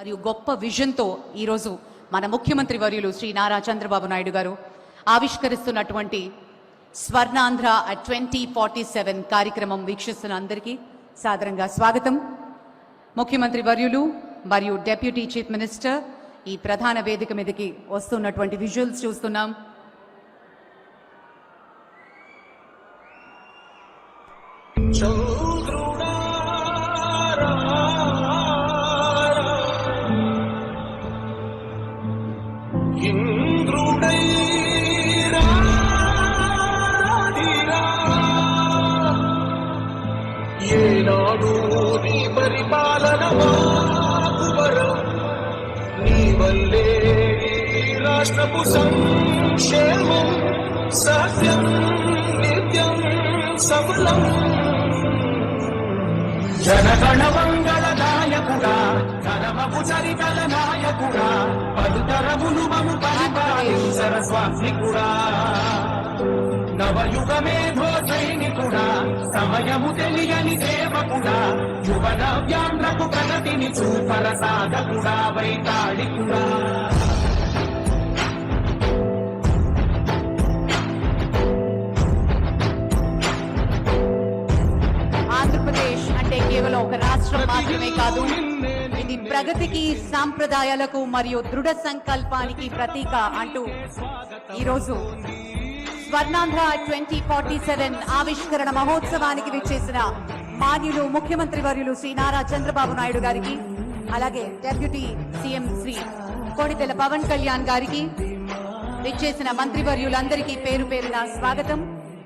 మరియు గొప్ప విజన్తో ఈరోజు మన ముఖ్యమంత్రి వర్యులు శ్రీ నారా చంద్రబాబు నాయుడు గారు ఆవిష్కరిస్తున్నటువంటి స్వర్ణాంధ్ర ట్వంటీ ఫార్టీ సెవెన్ కార్యక్రమం వీక్షిస్తున్న అందరికీ సాదరంగా స్వాగతం ముఖ్యమంత్రి వర్యులు మరియు డెప్యూటీ చీఫ్ మినిస్టర్ ఈ ప్రధాన వేదిక మీదకి వస్తున్నటువంటి విజువల్స్ చూస్తున్నాం ఇంద్రుడైరాడిరా. ఏనాడు నీ పరిపాలన మాకువరం. నీ వల్లే రాష్ట్రపు సంక్షేమం సత్యం నిత్యం సఫలం. జనగణ మంగళ నాయకుడా ధనమపు చరితల నాయకుడా పలుతరములు మము పరిపాలి సరస్వామి కూడా నవయుగ మేధో సైనికుడా సమయము తెలియని సేవకుడా యువ నవ్యాంధ్రకు ప్రగతిని చూపర సాధకుడా వైతాళికుడా ఆంధ్రప్రదేశ్ అంటే కేవలం ఒక రాష్ట్రం మాత్రమే కాదు ఇది ప్రగతికి సాంప్రదాయాలకు మరియు దృఢ సంకల్పానికి ప్రతీక అంటూ ఈరోజు స్వర్ణాంధ్ర ట్వంటీ ఫార్టీ సెవెన్ ఆవిష్కరణ మహోత్సవానికి విచ్చేసిన మాన్యులు ముఖ్యమంత్రి వర్యులు శ్రీ నారా చంద్రబాబు నాయుడు గారికి అలాగే డెప్యూటీ సీఎం శ్రీ కోడితెల పవన్ కళ్యాణ్ గారికి విచ్చేసిన మంత్రివర్యులందరికీ పేరు పేరున స్వాగతం.